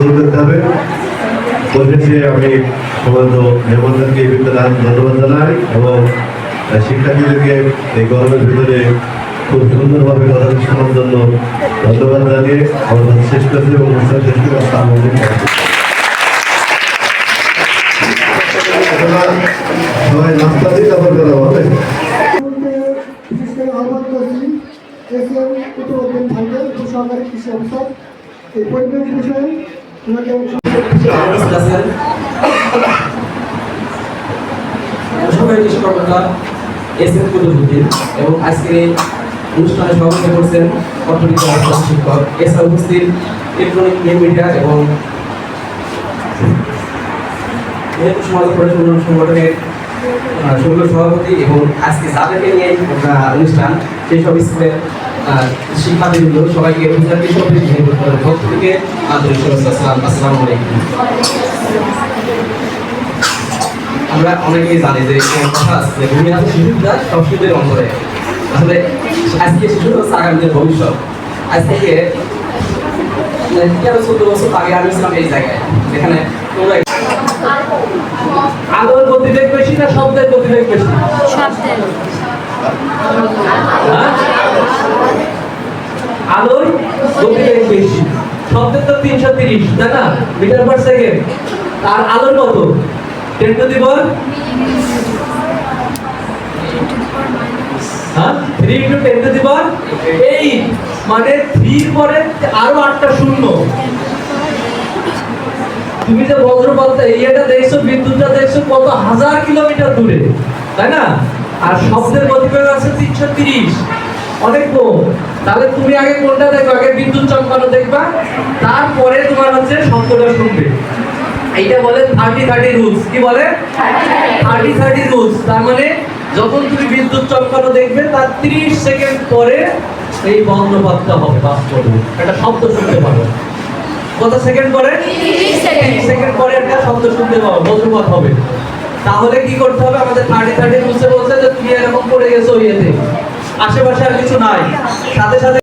করতে হবে। পরিশেষে আমি সমস্ত ধন্যবাদ জানাই এবং শিক্ষার্থীদেরকে এই গরমের ভিতরে খুব সুন্দরভাবে কথা শোনার জন্য ধন্যবাদ জানিয়ে আমাদের শেষ করছি এবং অনুষ্ঠান শেষ করে সবাই নাস্তা দিয়ে হবে করে ভাইকে উপসহকারী কৃষি অফিসার। এই পরিবেশ বিষয়ে এবং সভাপতি এবং সংগঠনের সভাপতি এবং আজকে যাদেরকে নিয়ে অনুষ্ঠান সেই সব স্কুলের আহ, শিক্ষার্থীবৃন্দ সবাইকে সভাপতি মেহেরপুর থেকে আন্তরিক শুভেচ্ছা আমরা অনেকেই জানি যে কথা আছে ভূমি আছে শিশুদের অন্তরে। আসলে আজকে শিশুরা হচ্ছে আগামী দিনের ভবিষ্যৎ আজ থেকে তেরো চোদ্দ বছর আগে আমি ছিলাম এই জায়গায় যেখানে তোমরা আলোর গতিবেগ বেশি না শব্দের গতিবেগ বেশি? আলোর গতিবেগ বেশি। শব্দের তো তিনশো তিরিশ, তাই না? Metre per second. আর আলোর কত? টেন টু দি হ্যাঁ? Three into ten to the eight. মানে থ্রির পরে আরও আটটা শূন্য। তুমি যে বজ্রপাতটা এরিয়াটা দেখছ, বিদ্যুৎটা দেখছ, কত হাজার কিলোমিটার দূরে, তাই না? আর শব্দের গতিবেগ আছে তিনশো তিরিশ। অনেক কম। তাহলে তুমি আগে কোনটা দেখো আগে বিদ্যুৎ চমকানো দেখবা তারপরে তোমার হচ্ছে শব্দটা শুনবে। এইটা বলে থার্টি থার্টি রুলস কি বলে? থার্টি থার্টি রুলস তার মানে যখন তুমি বিদ্যুৎ চমকানো দেখবে তার ত্রিশ সেকেন্ড পরে এই বজ্রপাতটা হবে বাস্তব। একটা শব্দ শুনতে পাবে। কত সেকেন্ড পরে? সেকেন্ড। পরে একটা শব্দ শুনতে পাবো বজ্রপাত হবে। তাহলে কি করতে হবে? আমাদের থার্টি থার্টি রুলসে বলছে যে তুমি এরকম পড়ে গেছো ইয়েতে। আশেপাশে আর কিছু নাই। সাথে সাথে